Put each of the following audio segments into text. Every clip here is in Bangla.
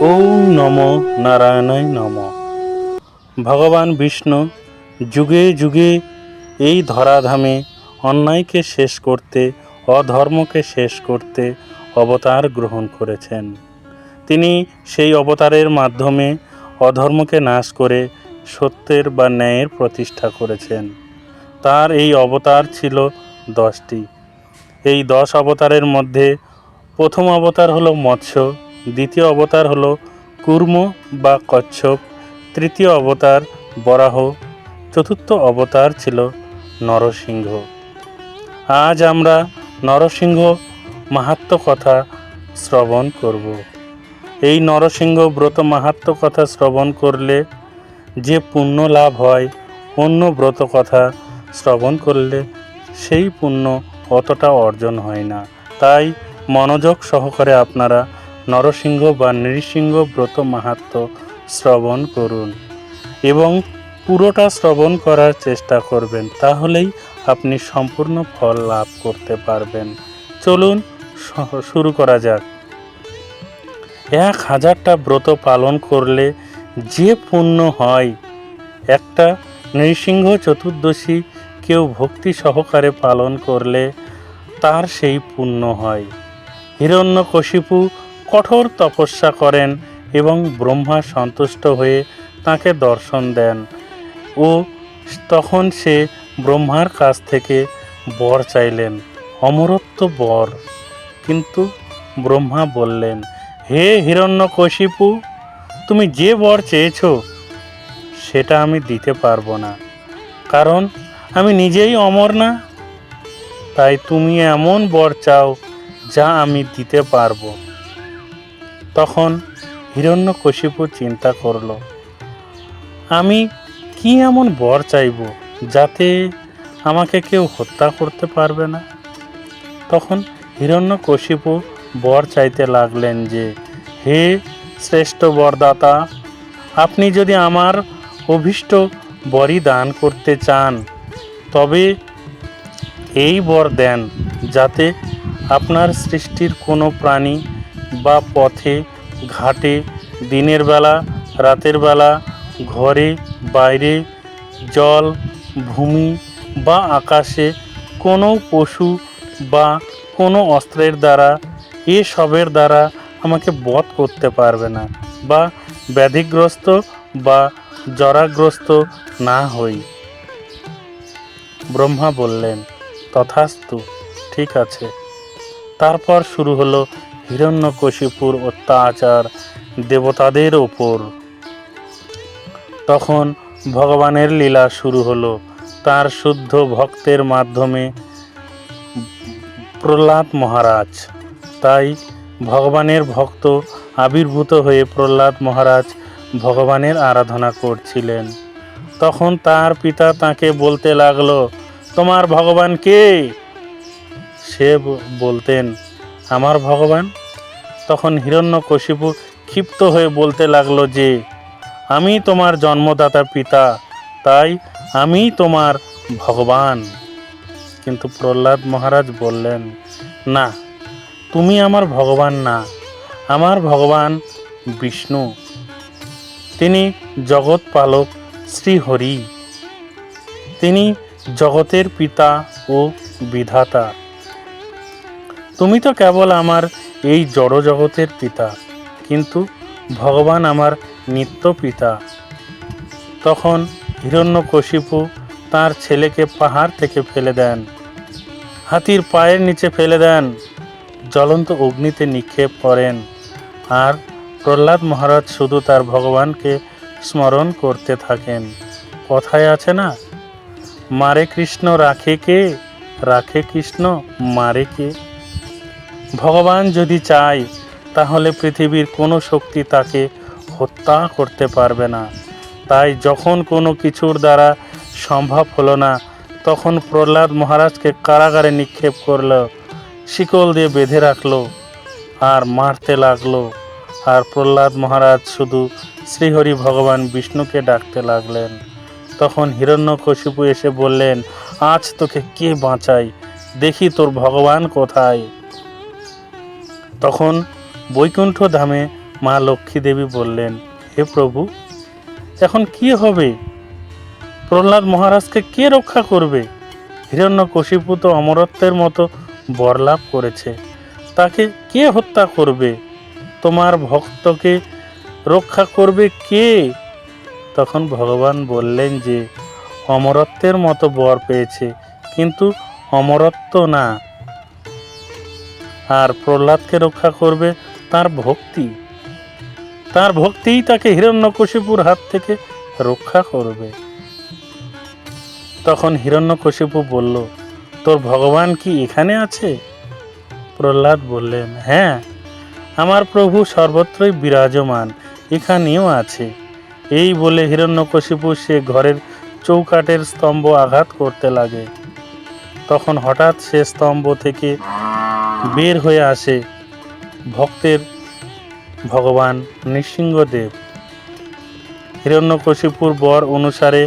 ওম নম নারায়ণায় নম। ভগবান বিষ্ণু যুগে যুগে এই ধরাধামে অন্যায়কে শেষ করতে, অধর্মকে শেষ করতে অবতার গ্রহণ করেছেন। তিনি সেই অবতারের মাধ্যমে অধর্মকে নাশ করে সত্যের বা ন্যায়ের প্রতিষ্ঠা করেছেন। তার এই অবতার ছিল দশটি। এই দশ অবতারের মধ্যে প্রথম অবতার হলো মৎস্য, দ্বিতীয় অবতার হলো কুর্ম বা কচ্ছপ, তৃতীয় অবতার বরাহ, চতুর্থ অবতার ছিল নরসিংহ। আজ আমরা নরসিংহ মাহাত্ম কথা শ্রবণ করব। এই নরসিংহ ব্রত মাহাত্ম কথা শ্রবণ করলে যে পুণ্য লাভ হয়, অন্য ব্রত কথা শ্রবণ করলে সেই পুণ্য অতটা অর্জন হয় না। তাই মনোযোগ সহকারে আপনারা নরসিংহ বা নৃসিংহ ব্রত মাহাত্ম শ্রবণ করুন এবং পুরোটা শ্রবণ করার চেষ্টা করবেন, তাহলেই আপনি সম্পূর্ণ ফল লাভ করতে পারবেন। চলুন শুরু করা যাক। এক হাজারটা ব্রত পালন করলে যে পুণ্য হয়, একটা নৃসিংহ চতুর্দশী কেউ ভক্তি সহকারে পালন করলে তার সেই পুণ্য হয়। হিরণ্যকশিপু কঠোর তপস্যা করেন এবং ব্রহ্মা সন্তুষ্ট হয়ে তাকে দর্শন দেন ও তখন সে ব্রহ্মার কাছ থেকে বর চাইলেন, অমরত্ব বর। কিন্তু ব্রহ্মা বললেন, হে হিরণ্যকশিপু, তুমি যে বর চেয়েছ সেটা আমি দিতে পারব না। কারণ আমি নিজেই অমর না তাই তুমি এমন বর চাও যা আমি দিতে পারব। তখন হিরণ্যকশিপু চিন্তা করল, আমি কি এমন বর চাইব যাতে আমাকে কেউ হত্যা করতে পারবে না? তখন হিরণ্যকশিপু বর চাইতে লাগলেন যে, হে শ্রেষ্ঠ বরদাতা, আপনি যদি আমার অভীষ্ট বরই দান করতে চান, তবে এই বর দেন যাতে আপনার সৃষ্টির কোনো প্রাণী বা পথে, ঘাটে, দিনের বেলা, রাতের বেলা, ঘরে, বাইরে, জল, ভূমি বা আকাশে কোনো পশু বা কোনো অস্ত্রের দ্বারা এসবের দ্বারা আমাকে বধ করতে পারবে না বা ব্যাধিগ্রস্ত বা জরাগ্রস্ত না হই। ব্রহ্মা বললেন তথাস্তু, ঠিক আছে। তারপর শুরু হলো হিরণ্যকশিপুর অত্যাচার দেবতাদের ওপর। তখন ভগবানের লীলা শুরু হলো। তার শুদ্ধ ভক্তের মাধ্যমে প্রহ্লাদ মহারাজ, তাই ভগবানের ভক্ত আবির্ভূত হয়ে প্রহ্লাদ মহারাজ ভগবানের আরাধনা করছিলেন। তখন তার পিতা তাকে বলতে লাগল তোমার ভগবান কে? সে বলতেন, আমার ভগবান? তখন হিরণ্যকশিপু ক্ষিপ্ত হয়ে বলতে লাগল যে, আমি তোমার জন্মদাতা পিতা, তাই আমি তোমার ভগবান। কিন্তু প্রহ্লাদ মহারাজ বললেন, না, তুমি আমার ভগবান না, আমার ভগবান বিষ্ণু। তিনি জগৎ পালক শ্রীহরি। তিনি জগতের পিতা ও বিধাতা। তুমি তো কেবল আমার এই জড় জগতের পিতা, কিন্তু ভগবান আমার নিত্য পিতা। তখন হিরণ্যকশিপু তার ছেলেকে পাহাড় থেকে ফেলে দেন। হাতির পায়ের নিচে ফেলে দেন। জ্বলন্ত অগ্নিতে নিক্ষেপ করেন। আর প্রহ্লাদ মহারাজ শুধু তার ভগবানকে স্মরণ করতে থাকেন। কথায় আছে না মারে কৃষ্ণ, রাখে কে? রাখে কৃষ্ণ, মারে কে? ভগবান যদি চায়, তাহলে পৃথিবীর কোনো শক্তি তাকে হত্যা করতে পারবে না। তাই যখন কোনো কিছুর দ্বারা সম্ভব হলো না, তখন প্রহ্লাদ মহারাজকে কারাগারে নিক্ষেপ করল, শিকল দিয়ে বেঁধে রাখল, আর মারতে লাগল। আর প্রহ্লাদ মহারাজ শুধু শ্রীহরি ভগবান বিষ্ণুকে ডাকতে লাগলেন। তখন হিরণ্যকশিপু এসে বললেন, আজ তোকে কে বাঁচাই দেখি তোর ভগবান কোথায়? তখন বৈকুণ্ঠ ধামে মা লক্ষ্মী দেবী বললেন, হে প্রভু, এখন কি হবে? প্রহ্লাদ মহারাজকে কে রক্ষা করবে? হিরণ্যকশিপু তো অমরত্বের মতো বরলাভ করেছে। তাকে কে হত্যা করবে? তোমার ভক্তকে রক্ষা করবে কে? তখন ভগবান বললেন যে, অমরত্বের মতো বর পেয়েছে, কিন্তু অমরত্ব না। আর প্রহ্লাদকে রক্ষা করবে তার ভক্তি। তার ভক্তিই তাকে হিরণ্যকশিপুর হাত থেকে রক্ষা করবে। তখন হিরণ্যকশিপু বলল, তোর ভগবান কি এখানে আছে? প্রহ্লাদ বললেন হ্যাঁ আমার প্রভু সর্বত্রই বিরাজমান, এখানেও আছে। এই বলে হিরণ্যকশিপু সে ঘরের চৌকাটের স্তম্ভ আঘাত করতে লাগে। তখন হঠাৎ সে স্তম্ভ থেকে বের হয়ে আসে ভক্তের ভগবান নৃসিংহদেব। হিরণ্যকশিপুর বর অনুসারে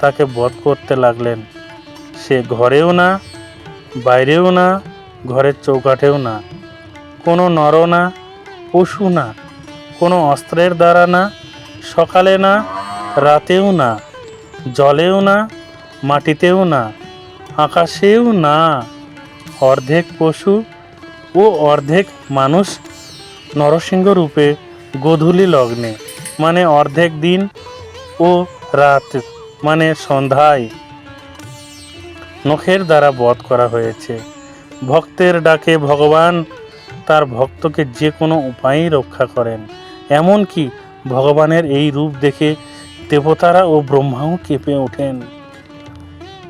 তাকে বধ করতে লাগলেন। সে ঘরেও না, বাইরেও না, ঘরের চৌকাঠেও না। কোনো নর না পশু না, কোনো অস্ত্রের দ্বারা না সকালে না, রাতেও না, জলেও না, মাটিতেও না, আকাশেও না। অর্ধেক পশু ও অর্ধেক মানুষ নরসিংহ রূপে গোধূলি লগ্নে মানে অর্ধেক দিন ও রাত মানে সন্ধ্যায়। নখের দ্বারা বধ করা হয়েছে। ভক্তের ডাকে ভগবান তার ভক্তকে যে কোনো উপায়েই রক্ষা করেন। এমনকি ভগবানের এই রূপ দেখে দেবতারা ও ব্রহ্মাও কেঁপে ওঠেন।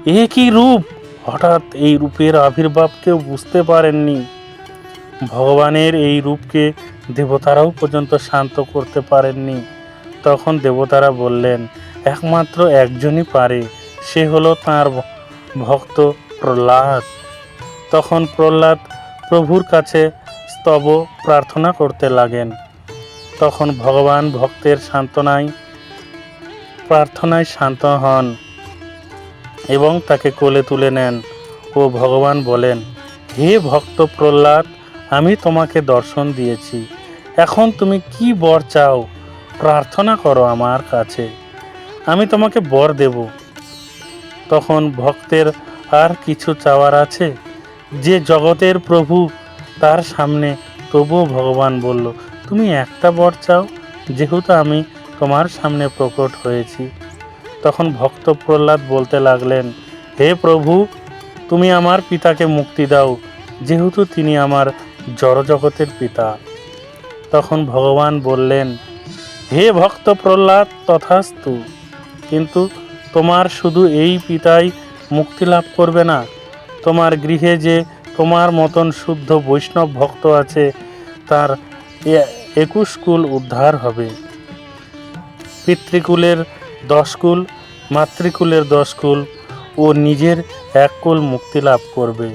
এ কি রূপ? হঠাৎ এই রূপের আবির্ভাব কেউ বুঝতে পারেননি। ভগবানের এই রূপকে দেবতারাও পর্যন্ত শান্ত করতে পারেননি। তখন দেবতারা বললেন, একমাত্র একজনই পারে, সে হলো তার ভক্ত প্রহ্লাদ। তখন প্রহ্লাদ প্রভুর কাছে স্তব প্রার্থনা করতে লাগেন। তখন ভগবান ভক্তের সান্ত্বনায়, প্রার্থনায় শান্ত হন এবং তাকে কোলে তুলে নেন ও ভগবান বলেন, হে ভক্ত প্রহ্লাদ, আমি তোমাকে দর্শন দিয়েছি। এখন তুমি কি বর চাও? প্রার্থনা করো আমার কাছে। আমি তোমাকে বর দেব। তখন ভক্তের আর কিছু চাওয়ার আছে? যে জগতের প্রভু তার সামনে, তবুও ভগবান বলল তুমি একটা বর চাও, যেহেতু আমি তোমার সামনে প্রকট হয়েছি। তখন ভক্ত প্রহ্লাদ বলতে লাগলেন, হে প্রভু, তুমি আমার পিতাকে মুক্তি দাও, যেহেতু তিনি আমার জড়জগতের পিতা। তখন ভগবান বললেন, হে ভক্ত প্রহ্লাদ, তথাস্তু, কিন্তু তোমার শুধু এই পিতাই মুক্তি লাভ করবে না। তোমার গৃহে যে তোমার মতন শুদ্ধ বৈষ্ণব ভক্ত আছে, তার একুশ কুল উদ্ধার হবে। পিতৃকুলের দশ কুল, মাতৃকুলের দশ কুল ও নিজের এক কুল মুক্তি লাভ করবে।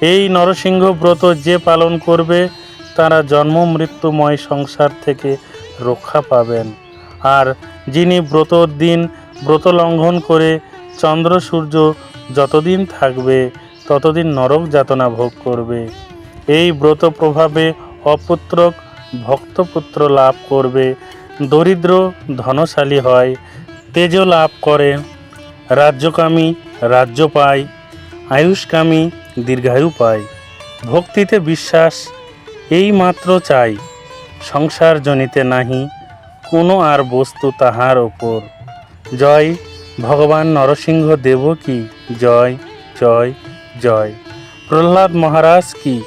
এই নরসিংহ ব্রত যে পালন করবে, তারা জন্ম মৃত্যুময় সংসার থেকে রক্ষা পাবেন। আর যিনি ব্রতর দিন ব্রত লঙ্ঘন করে চন্দ্র সূর্য যতদিন থাকবে, ততদিন নরক যাতনা ভোগ করবে। এই ব্রত প্রভাবে অপুত্রক ভক্তপুত্র লাভ করবে, দরিদ্র ধনশালী হয়, তেজ লাভ করে, রাজ্যকামী রাজ্য পায়, আয়ুষ্কামী দীর্ঘায়ু পায়। ভক্তিতে বিশ্বাস এই মাত্র চাই, সংসার জনিতে নাহি, কোনো আর বস্তু তাহার ওপর। জয়, ভগবান নরসিংহ দেব কি? জয় জয় জয়। প্রহ্লাদ মহারাজ কি?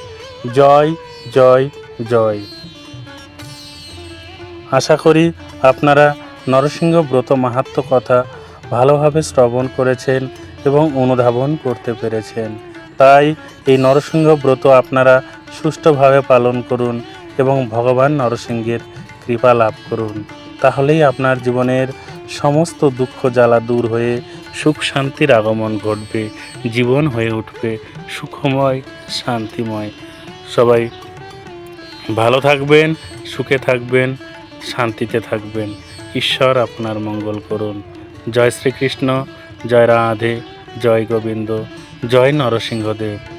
জয় জয় জয়। আশা করি আপনারা নরসিংহ ব্রত মাহাত্ম কথা ভালোভাবে শ্রবণ করেছেন এবং অনুধাবন করতে পেরেছেন। তাই এই নরসিংহ ব্রত আপনারা সুষ্ঠুভাবে পালন করুন এবং ভগবান নরসিংহের কৃপা লাভ করুন। তাহলেই আপনার জীবনের সমস্ত দুঃখ জ্বালা দূর হয়ে সুখ শান্তির আগমন ঘটবে, জীবন হয়ে উঠবে, সুখময়, শান্তিময়। সবাই ভালো থাকবেন, সুখে থাকবেন। শান্তিতে থাকবেন। ঈশ্বর আপনার মঙ্গল করুন। জয় শ্রীকৃষ্ণ জয় রাধে জয় গোবিন্দ জয় নরসিংহদেব।